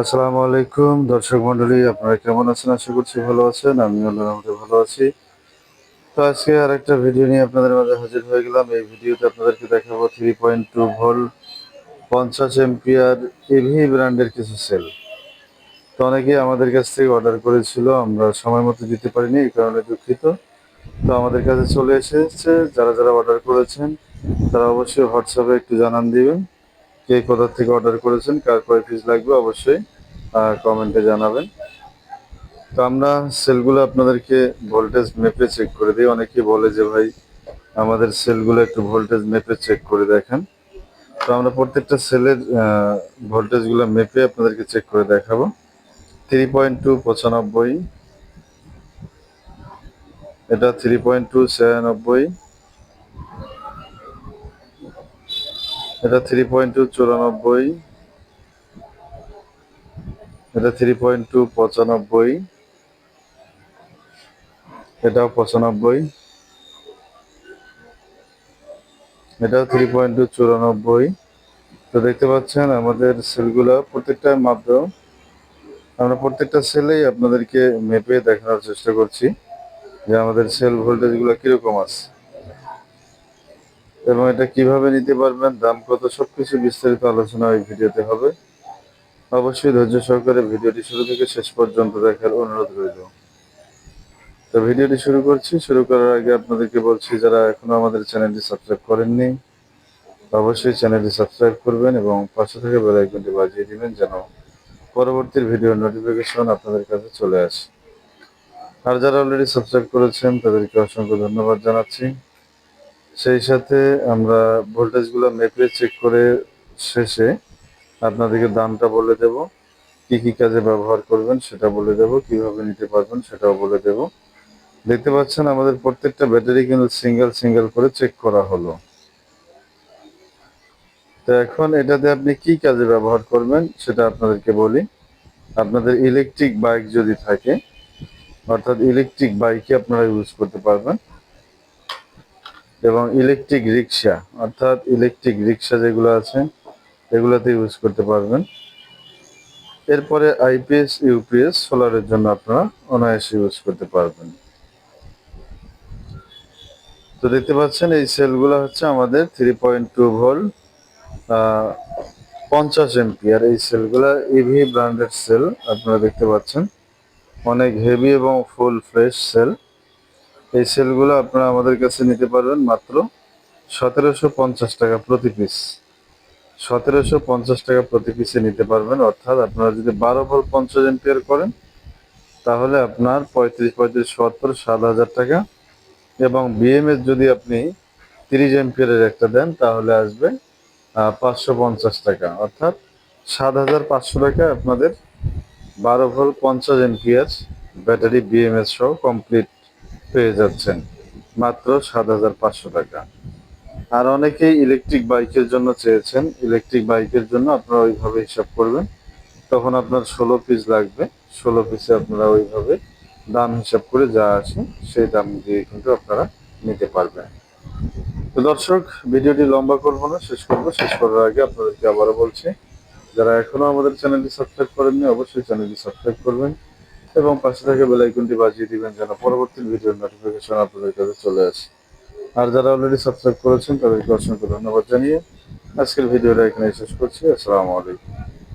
আসসালামু আলাইকুম। দর্শক মন্ডলী, আপনারা কেমন আছেন? আশা করছি ভালো আছেন। আমি রহমতে ভালো আছি। তো আজকে আর একটা ভিডিও নিয়ে আপনাদের মাঝে হাজির হয়ে গেলাম। এই ভিডিওতে আপনাদেরকে দেখাবো থ্রি পয়েন্ট টু ভোল পঞ্চাশ এমপিআর ইভি ব্র্যান্ডের কিছু সেল তো অনেকেই আমাদের কাছ থেকে অর্ডার করেছিল, আমরা সময় মতো দিতে পারিনি, এই কারণে দুঃখিত। তো আমাদের কাছে চলে এসেছে, যারা যারা অর্ডার করেছেন, তারা অবশ্যই হোয়াটসঅ্যাপে একটু জানান দিবেন। কে কোথা থেকে অর্ডার করেছেন, কার কয় পিস লাগবে অবশ্যই কমেন্টে জানাবেন। তো আমরা সেলগুলো আপনাদেরকে ভোল্টেজ মেপে চেক করে দিই। অনেকে বলে যে, ভাই, আমাদের সেলগুলো একটু ভোল্টেজ মেপে চেক করে দেখেন। তো আমরা প্রত্যেকটা সেলের ভোল্টেজগুলো মেপে আপনাদেরকে চেক করে দেখাবো। থ্রি পয়েন্ট টু পঁচানব্বই, এটা থ্রি পয়েন্ট টু ছিয়ানব্বই। এটা থ্রি পয়েন্ট টু চুরানব্বই। এটা থ্রি পয়েন্ট টু পঁচানব্বই। এটাও পঁচানব্বই। এটাও থ্রি পয়েন্ট টু চুরানব্বই। তো দেখতে পাচ্ছেন, আমাদের সেলগুলো প্রত্যেকটা মাত্র, আমরা প্রত্যেকটা সেলেই আপনাদেরকে মেপে দেখানোর চেষ্টা করছি যে আমাদের সেল ভোল্টেজগুলো কীরকম আছে। এবং এটা কীভাবে নিতে পারবেন, দাম কত, সবকিছু বিস্তারিত আলোচনা এই ভিডিওতে হবে। অবশ্যই ধৈর্য সহকারে ভিডিওটি শুরু থেকে শেষ পর্যন্ত দেখার অনুরোধ রইল। তো ভিডিওটি শুরু করছি। শুরু করার আগে আপনাদেরকে বলছি, যারা এখনও আমাদের চ্যানেলটি সাবস্ক্রাইব করেননি, অবশ্যই চ্যানেলটি সাবস্ক্রাইব করবেন এবং পাশে থেকে বেল আইকনটি বাজিয়ে দিবেন যেন পরবর্তী ভিডিওর নোটিফিকেশন আপনাদের কাছে চলে আসে। আর যারা অলরেডি সাবস্ক্রাইব করেছেন, তাদেরকে অসংখ্য ধন্যবাদ জানাচ্ছি। সেই সাথে আমরা ভোল্টেজগুলো মেপে চেক করে শেষে আপনাদেরকে দামটা বলে দেব। কি কি কাজে ব্যবহার করবেন সেটা বলে দেব, কীভাবে নিতে পারবেন সেটাও বলে দেব। দেখতে পাচ্ছেন আমাদের প্রত্যেকটা ব্যাটারি কিন্তু সিঙ্গেল সিঙ্গেল করে চেক করা হলো। তো এখন এটাতে আপনি কি কাজে ব্যবহার করবেন সেটা আপনাদেরকে বলি। আপনাদের ইলেকট্রিক বাইক যদি থাকে, অর্থাৎ ইলেকট্রিক বাইকে আপনারা ইউজ করতে পারবেন। এবং ইলেকট্রিক রিক্সা অর্থাৎ ইলেকট্রিক রিক্সা যেগুলো আছে, এগুলোতে ইউজ করতে পারবেন। এরপরে আইপিএস ইউপিএস সোলারের জন্য আপনারা অনায়াসে ইউজ করতে পারবেন। তো দেখতে পাচ্ছেন এই সেলগুলো হচ্ছে আমাদের থ্রি পয়েন্ট টু ভোল্ট পঞ্চাশ এমপিয়ার এই সেলগুলো ইভি ব্র্যান্ডেড সেল আপনারা দেখতে পাচ্ছেন। অনেক হেভি এবং ফুল ফ্রেশ সেল এই সেলগুলো আপনারা আমাদের কাছে নিতে পারবেন মাত্র সতেরোশো পঞ্চাশ টাকা প্রতি পিস সতেরোশো পঞ্চাশ টাকা প্রতি পিসে নিতে পারবেন, অর্থাৎ আপনারা যদি বারো ভোল পঞ্চাশ এম্পিয়ার করেন, তাহলে আপনার পঁয়ত্রিশ পঁয়ত্রিশ, সত্তর, সাত হাজার টাকা। এবং বিএমএস যদি আপনি তিরিশ এম্পিয়ারের একটা দেন, তাহলে আসবে পাঁচশো পঞ্চাশ টাকা। অর্থাৎ সাত হাজার পাঁচশো টাকা আপনাদের বারো ভোল পঞ্চাশ এম্পিয়ার ব্যাটারি বিএমএস সহ কমপ্লিট পেয়ে যাচ্ছেন। মাত্র সাত হাজার পাঁচশো টাকা। আর অনেকেই ইলেকট্রিক বাইকের জন্য চেয়েছেন। ইলেকট্রিক বাইকের জন্য আপনারা ওইভাবে হিসাব করবেন। তখন আপনার ষোলো পিস লাগবে। ষোলো পিসে আপনারা ওইভাবে দাম হিসাব করে যা আসে সেই দাম দিয়ে কিন্তু আপনারা নিতে পারবেন। তো দর্শক, ভিডিওটি লম্বা করব না, শেষ করব। শেষ করার আগে আপনাদেরকে আবারও বলছি, যারা এখনও আমাদের চ্যানেলটি সাবস্ক্রাইব করেননি, অবশ্যই চ্যানেলটি সাবস্ক্রাইব করবেন। এবং পাশে থেকে বেলাইকনটি বাজিয়ে দিবেন যেন পরবর্তী ভিডিও নোটিফিকেশন আপনাদের কাছে চলে আসে। আর যারা অলরেডি সাবস্ক্রাইব করেছেন, তাদেরকে অসংখ্য ধন্যবাদ জানিয়ে আজকের ভিডিওটা এখানে শেষ করছি। আসসালামু আলাইকুম।